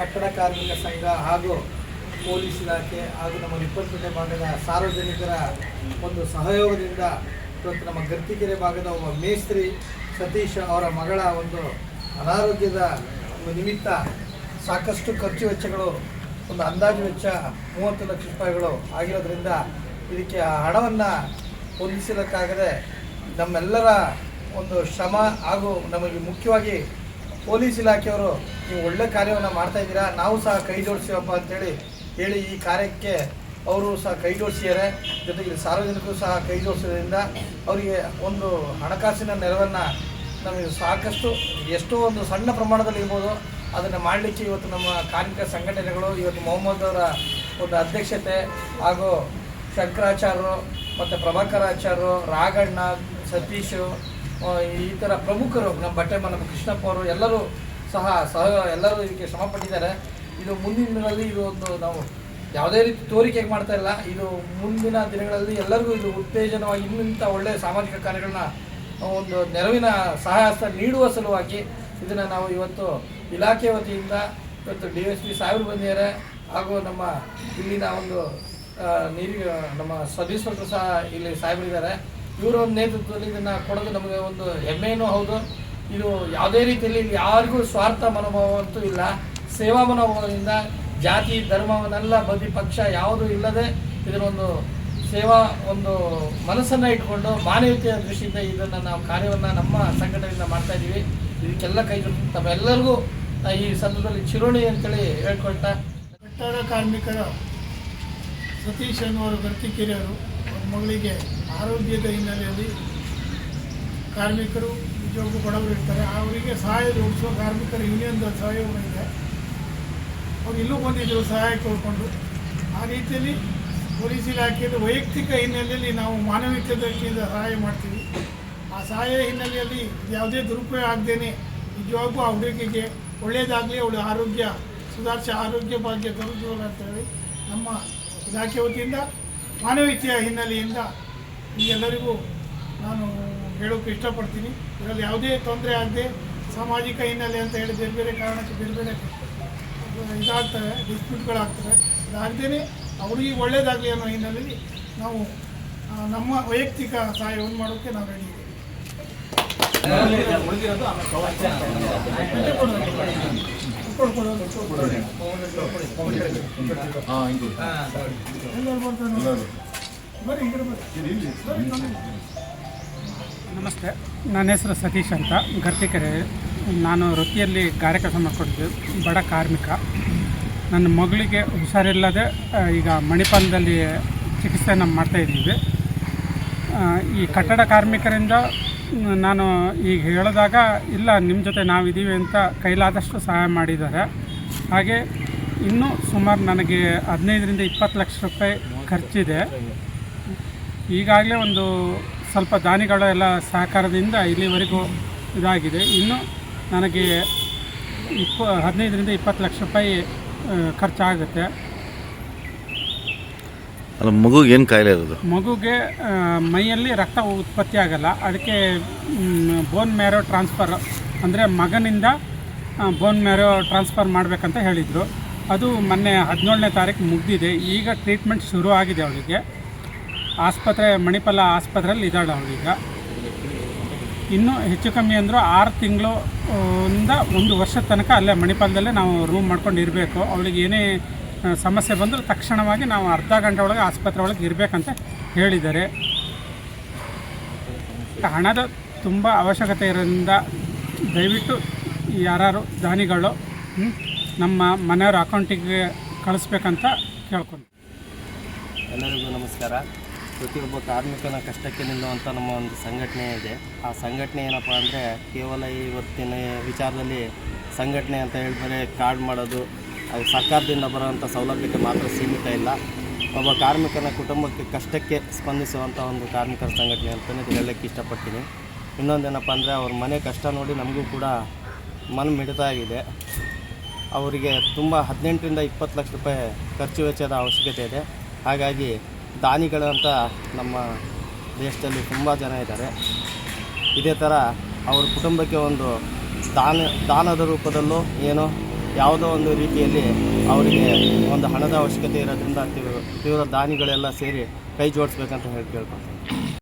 ಕಟ್ಟಡ ಕಾರ್ಮಿಕ ಸಂಘ ಹಾಗೂ ಪೊಲೀಸ್ ಇಲಾಖೆ ಹಾಗೂ ನಮ್ಮ ರಿಪ್ಪನ್ಪೇಟೆ ಭಾಗದ ಸಾರ್ವಜನಿಕರ ಒಂದು ಸಹಯೋಗದಿಂದ ಇವತ್ತು ನಮ್ಮ ಗರ್ತಿಕೆರೆ ಭಾಗದ ಒಬ್ಬ ಮೇಸ್ತ್ರಿ ಸತೀಶ್ ಅವರ ಮಗಳ ಒಂದು ಅನಾರೋಗ್ಯದ ಒಂದು ನಿಮಿತ್ತ ಸಾಕಷ್ಟು ಖರ್ಚು ವೆಚ್ಚಗಳು, ಒಂದು ಅಂದಾಜು ವೆಚ್ಚ ಮೂವತ್ತು ಲಕ್ಷ ರೂಪಾಯಿಗಳು ಆಗಿರೋದ್ರಿಂದ ಇದಕ್ಕೆ ಆ ಹಣವನ್ನು ಹೊಂದಿಸಲಿಕ್ಕಾಗದೆ ನಮ್ಮೆಲ್ಲರ ಒಂದು ಶ್ರಮ ಹಾಗೂ ನಮಗೆ ಮುಖ್ಯವಾಗಿ ಪೊಲೀಸ್ ಇಲಾಖೆಯವರು ನೀವು ಒಳ್ಳೆ ಕಾರ್ಯವನ್ನು ಮಾಡ್ತಾ ಇದ್ದೀರಾ? ನಾವು ಸಹ ಕೈ ಜೋಡಿಸ್ತೀವಪ್ಪ ಅಂತೇಳಿ ಹೇಳಿ ಈ ಕಾರ್ಯಕ್ಕೆ ಅವರು ಸಹ ಕೈ ಜೋಡಿಸಿದ್ದಾರೆ. ಜೊತೆಗೆ ಸಾರ್ವಜನಿಕರು ಸಹ ಕೈ ಜೋಡಿಸೋದ್ರಿಂದ ಅವರಿಗೆ ಒಂದು ಹಣಕಾಸಿನ ನೆರವನ್ನು ನಮಗೆ ಸಾಕಷ್ಟು, ಎಷ್ಟೋ ಒಂದು ಸಣ್ಣ ಪ್ರಮಾಣದಲ್ಲಿ ಇರ್ಬೋದು. ಅದನ್ನು ಮಾಡಲಿಕ್ಕೆ ಇವತ್ತು ನಮ್ಮ ಕಾರ್ಮಿಕ ಸಂಘಟನೆಗಳು, ಇವತ್ತು ಮೊಹಮ್ಮದ್ ಅವರ ಒಂದು ಅಧ್ಯಕ್ಷತೆ ಹಾಗೂ ಶಂಕರಾಚಾರ್ಯರು ಮತ್ತು ಪ್ರಭಾಕರಾಚಾರ್ಯರು ರಾಘಣ್ಣ ಸತೀಶು ಈ ಥರ ಪ್ರಮುಖರು, ನಮ್ಮ ಬಟ್ಟೆ ನಮ್ಮ ಕೃಷ್ಣಪ್ಪ ಅವರು, ಎಲ್ಲರೂ ಸಹ ಸಹ ಎಲ್ಲರೂ ಇದಕ್ಕೆ ಶ್ರಮ ಪಟ್ಟಿದ್ದಾರೆ. ಇದು ಮುಂದಿನ ದಿನಗಳಲ್ಲಿ ಇದು ಒಂದು ನಾವು ಯಾವುದೇ ರೀತಿ ತೋರಿಕೆಗೆ ಮಾಡ್ತಾ ಇಲ್ಲ. ಇದು ಮುಂದಿನ ದಿನಗಳಲ್ಲಿ ಎಲ್ಲರಿಗೂ ಇದು ಉತ್ತೇಜನವಾಗಿ ಇನ್ನಿಂಥ ಒಳ್ಳೆಯ ಸಾಮಾಜಿಕ ಕಾರ್ಯಗಳನ್ನ ಒಂದು ನೆರವಿನ ಸಹಾಯಸ್ತ ನೀಡುವ ಸಲುವಾಗಿ ಇದನ್ನು ನಾವು ಇವತ್ತು ಇಲಾಖೆ ವತಿಯಿಂದ ಇವತ್ತು ಡಿ ಎಸ್ ಪಿ ಸಾವಿರ ಬಂದಿದ್ದಾರೆ. ಹಾಗೂ ನಮ್ಮ ಇಲ್ಲಿನ ಒಂದು ನೀರಿಗೆ, ನಮ್ಮ ಸದಸ್ಯರು ಸಹ ಇಲ್ಲಿ ಸಾಹೇಬರಿದ್ದಾರೆ. ಇವರ ನೇತೃತ್ವದಲ್ಲಿ ಇದನ್ನು ಕೊಡೋದು ನಮಗೆ ಒಂದು ಹೆಮ್ಮೆಯೂ ಹೌದು. ಇದು ಯಾವುದೇ ರೀತಿಯಲ್ಲಿ ಯಾರಿಗೂ ಸ್ವಾರ್ಥ ಮನೋಭಾವ ಅಂತೂ ಇಲ್ಲ. ಸೇವಾ ಮನೋಭಾವದಿಂದ ಜಾತಿ ಧರ್ಮವನ್ನೆಲ್ಲ ಬದಿ ಪಕ್ಷ ಯಾವುದೂ ಇಲ್ಲದೆ ಇದನ್ನೊಂದು ಸೇವಾ ಒಂದು ಮನಸ್ಸನ್ನು ಇಟ್ಕೊಂಡು ಮಾನವೀಯತೆಯ ದೃಷ್ಟಿಯಿಂದ ಇದನ್ನು ನಾವು ಕಾರ್ಯವನ್ನು ನಮ್ಮ ಸಂಘಟನೆಯಿಂದ ಮಾಡ್ತಾ ಇದ್ದೀವಿ ಇದಕ್ಕೆಲ್ಲ ಕೈ ತಮ್ಮೆಲ್ಲರಿಗೂ ಈ ಸಂದರ್ಭದಲ್ಲಿ ಚಿರೋಣಿ ಅಂತೇಳಿ ಹೇಳ್ಕೊಳ್ತಾ ಕಟ್ಟಡ ಕಾರ್ಮಿಕರ ಸತೀಶ್ ಅನ್ನುವರು ಗರ್ತಿಕೆರೆಯವರು ಮಗಳಿಗೆ ಆರೋಗ್ಯದ ಹಿನ್ನೆಲೆಯಲ್ಲಿ ಕಾರ್ಮಿಕರು, ಉದ್ಯೋಗ ಬಡವರು ಇರ್ತಾರೆ. ಅವರಿಗೆ ಸಹಾಯ ರೂಪಿಸುವ ಕಾರ್ಮಿಕರ ಯೂನಿಯನ್ದ ಸಹಯೋಗ ಇದೆ. ಅವ್ರು ಇಲ್ಲೂ ಬಂದಿದ್ದರು ಸಹಾಯ ಕೋರ್ಕೊಂಡು ಆ ರೀತಿಯಲ್ಲಿ ಪೊಲೀಸ್ ಇಲಾಖೆಯಲ್ಲಿ ವೈಯಕ್ತಿಕ ಹಿನ್ನೆಲೆಯಲ್ಲಿ ನಾವು ಮಾನವೀಯ ದೃಷ್ಟಿಯಿಂದ ಸಹಾಯ ಮಾಡ್ತೀವಿ. ಆ ಸಹಾಯ ಹಿನ್ನೆಲೆಯಲ್ಲಿ ಯಾವುದೇ ದುರುಪಯೋಗ ಆಗದೇನೆ ನಿಜವಾಗೂ ಆ ಹುಡುಗಿಗೆ ಒಳ್ಳೆಯದಾಗಲಿ, ಅವಳ ಆರೋಗ್ಯ ಸುಧಾರಿಸಿ, ಆರೋಗ್ಯ ಭಾಗ್ಯ ದೊರಕುವುದು ಅಂತೇಳಿ ನಮ್ಮ ಇಲಾಖೆ ವತಿಯಿಂದ ಮಾನವೀಯತೆಯ ಹಿನ್ನೆಲೆಯಿಂದ ಎಲ್ಲರಿಗೂ ನಾನು ಹೇಳೋಕ್ಕೆ ಇಷ್ಟಪಡ್ತೀನಿ. ಇದರಲ್ಲಿ ಯಾವುದೇ ತೊಂದರೆ ಆಗದೆ ಸಾಮಾಜಿಕ ಹಿನ್ನೆಲೆ ಅಂತ ಹೇಳಿ ಬೇರೆ ಬೇರೆ ಕಾರಣಕ್ಕೆ ಬೇರೆ ಬೇರೆ ಇದಾಗ್ತವೆ ಡಿಸ್ಪ್ಯೂಟ್ಗಳಾಗ್ತವೆ. ಅದಾಗದೇ ಅವರಿಗೆ ಒಳ್ಳೇದಾಗಲಿ ಅನ್ನೋ ಹಿನ್ನೆಲೆಯಲ್ಲಿ ನಾವು ನಮ್ಮ ವೈಯಕ್ತಿಕ ಸಹಾಯವನ್ನು ಮಾಡೋಕ್ಕೆ ನಾವು ರೆಡಿ ಇದ್ದೀವಿ. ನಮಸ್ತೆ. ನನ್ನ ಹೆಸರು ಸತೀಶ್ ಅಂತ. ಗರ್ತಿಕೆರೆ ನಾನು ವೃತ್ತಿಯಲ್ಲಿ ಕಾರ್ಯಕರ್ತ ಮಾಡಿಕೊಡ್ತೀವಿ ಬಡ ಕಾರ್ಮಿಕ. ನನ್ನ ಮಗಳಿಗೆ ಹುಷಾರಿಲ್ಲದೆ ಈಗ ಮಣಿಪಾಲದಲ್ಲಿ ಚಿಕಿತ್ಸೆಯನ್ನು ಮಾಡ್ತಾಯಿದ್ದೀವಿ ಈ ಕಟ್ಟಡ ಕಾರ್ಮಿಕರಿಂದ ನಾನು ಈಗ ಹೇಳಿದಾಗ, ಇಲ್ಲ ನಿಮ್ಮ ಜೊತೆ ನಾವಿದ್ದೀವಿ ಅಂತ ಕೈಲಾದಷ್ಟು ಸಹಾಯ ಮಾಡಿದ್ದಾರೆ. ಹಾಗೆ ಇನ್ನೂ ಸುಮಾರು ನನಗೆ ಹದಿನೈದರಿಂದ ಇಪ್ಪತ್ತು ಲಕ್ಷ ರೂಪಾಯಿ ಖರ್ಚಿದೆ. ಈಗಾಗಲೇ ಒಂದು ಸ್ವಲ್ಪ ದಾನಿಗಳ ಎಲ್ಲ ಸಹಕಾರದಿಂದ ಇಲ್ಲಿವರೆಗೂ ಇದಾಗಿದೆ. ಇನ್ನು ನನಗೆ ಇಪ್ಪ ಹದಿನೈದರಿಂದ ಇಪ್ಪತ್ತು ಲಕ್ಷ ರೂಪಾಯಿ ಖರ್ಚಾಗುತ್ತೆ. ಅಲ್ಲ ಮಗುಗೆ ಏನು ಕಾಯಿಲೆ ಇರೋದು? ಮಗುಗೆ ಮೈಯಲ್ಲಿ ರಕ್ತ ಉತ್ಪತ್ತಿ ಆಗಲ್ಲ. ಅದಕ್ಕೆ ಬೋನ್ ಮ್ಯಾರೋ ಟ್ರಾನ್ಸ್ಫರ್ ಅಂದರೆ ಮಗನಿಂದ ಬೋನ್ ಮ್ಯಾರೋ ಟ್ರಾನ್ಸ್ಫರ್ ಮಾಡಬೇಕಂತ ಹೇಳಿದರು. ಅದು ಮೊನ್ನೆ ಹದಿನೇಳನೇ ತಾರೀಕು ಮುಗಿದಿದೆ. ಈಗ ಟ್ರೀಟ್ಮೆಂಟ್ ಶುರು ಆಗಿದೆ ಅವಳಿಗೆ. ಆಸ್ಪತ್ರೆ ಮಣಿಪಾಲ ಆಸ್ಪತ್ರೆಯಲ್ಲಿ ಇದ್ದಾಳೆ ಅವಳೀಗ. ಇನ್ನೂ ಹೆಚ್ಚು ಕಮ್ಮಿ ಅಂದರೂ ಆರು ತಿಂಗಳು ಇಂದ ಒಂದು ವರ್ಷದ ತನಕ ಅಲ್ಲೇ ಮಣಿಪಾಲದಲ್ಲೇ ನಾವು ರೂಮ್ ಮಾಡ್ಕೊಂಡು ಇರಬೇಕು. ಅವಳಿಗೆ ಏನೇ ಸಮಸ್ಯೆ ಬಂದರೂ ತಕ್ಷಣವಾಗಿ ನಾವು ಅರ್ಧ ಗಂಟೆ ಒಳಗೆ ಆಸ್ಪತ್ರೆ ಒಳಗೆ ಇರಬೇಕಂತ ಹೇಳಿದ್ದಾರೆ. ಹಣದ ತುಂಬ ಅವಶ್ಯಕತೆ ಇರೋದ್ರಿಂದ ದಯವಿಟ್ಟು ಯಾರು ದಾನಿಗಳು ಹ್ಮ್, ನಮ್ಮ ಮನೆಯವ್ರ ಅಕೌಂಟಿಗೆ ಕಳಿಸ್ಬೇಕಂತ ಕೇಳ್ಕೊಂಡು ಎಲ್ಲರಿಗೂ ನಮಸ್ಕಾರ. ಪ್ರತಿಯೊಬ್ಬ ಕಾರ್ಮಿಕನ ಕಷ್ಟಕ್ಕೆ ನಿಲ್ಲುವಂಥ ನಮ್ಮ ಒಂದು ಸಂಘಟನೆ ಇದೆ. ಆ ಸಂಘಟನೆ ಏನಪ್ಪ ಅಂದರೆ ಕೇವಲ ಇವತ್ತಿನ ವಿಚಾರದಲ್ಲಿ ಸಂಘಟನೆ ಅಂತ ಹೇಳಿದ್ರೆ ಕಾರ್ಡ್ ಮಾಡೋದು, ಅದು ಸರ್ಕಾರದಿಂದ ಬರೋವಂಥ ಸೌಲಭ್ಯಕ್ಕೆ ಮಾತ್ರ ಸೀಮಿತ ಇಲ್ಲ. ಒಬ್ಬ ಕಾರ್ಮಿಕನ ಕುಟುಂಬಕ್ಕೆ ಕಷ್ಟಕ್ಕೆ ಸ್ಪಂದಿಸುವಂಥ ಒಂದು ಕಾರ್ಮಿಕರ ಸಂಘಟನೆ ಅಂತಲೇ ಹೇಳೋಕ್ಕೆ ಇಷ್ಟಪಡ್ತೀನಿ. ಇನ್ನೊಂದೇನಪ್ಪ ಅಂದರೆ ಅವ್ರ ಮನೆ ಕಷ್ಟ ನೋಡಿ ನಮಗೂ ಕೂಡ ಮನ ಮಿಡಿತ ಆಗಿದೆ ಅವರಿಗೆ ತುಂಬ ಹದಿನೆಂಟರಿಂದ ಇಪ್ಪತ್ತು ಲಕ್ಷ ರೂಪಾಯಿ ಖರ್ಚು ವೆಚ್ಚದ ಅವಶ್ಯಕತೆ ಇದೆ. ಹಾಗಾಗಿ ದಾನಿಗಳಂತ ನಮ್ಮ ದೇಶದಲ್ಲಿ ತುಂಬ ಜನ ಇದ್ದಾರೆ. ಇದೇ ಥರ ಅವ್ರ ಕುಟುಂಬಕ್ಕೆ ಒಂದು ದಾನ, ದಾನದ ರೂಪದಲ್ಲೂ ಏನು ಯಾವುದೋ ಒಂದು ರೀತಿಯಲ್ಲಿ ಅವರಿಗೆ ಒಂದು ಹಣದ ಅವಶ್ಯಕತೆ ಇರೋದ್ರಿಂದ ತೀವ್ರ ತೀವ್ರ ದಾನಿಗಳೆಲ್ಲ ಸೇರಿ ಕೈ ಜೋಡಿಸ್ಬೇಕಂತ ಹೇಳಿ ಕೇಳ್ಕೊತೀನಿ